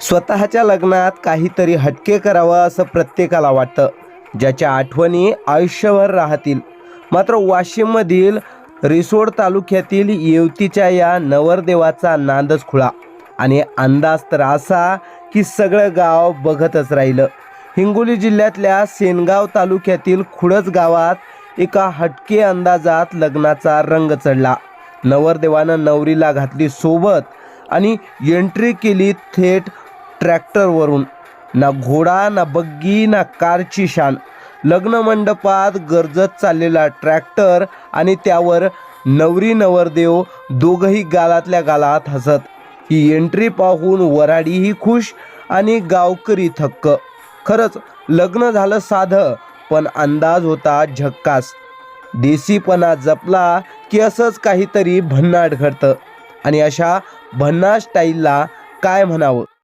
स्वतःच्या लग्नात काहीतरी हटके करावं असं प्रत्येकाला वाटतं. ज्याच्या आठवणी आयुष्यभर राहतील. मात्र वाशिममधील रिसोड तालुक्यातील येवतीच्या या नवरदेवाचा नांदच खुळा आणि अंदाज तर असा की सगळं गाव बघतच राहिलं. हिंगोली जिल्ह्यातल्या सेनगाव तालुक्यातील खुडच गावात एका हटके अंदाजात लग्नाचा रंग चढला. नवरदेवानं नवरीला घातली सोबत आणि एंट्री केली थेट ट्रॅक्टरवरून ना घोडा ना बग्गी ना कारची शान. लग्न मंडपात गरजत चाललेला ट्रॅक्टर आणि त्यावर नवरी नवरदेव दोघंही गालातल्या गालात हसत. ही एंट्री पाहून वराडीही खुश आणि गावकरी थक्क. खरंच लग्न झालं साधं पण अंदाज होता झक्कास. देसीपणा जपला की असंच काहीतरी भन्नाट घडतं. आणि अशा भन्नाट स्टाईलला काय म्हणावं?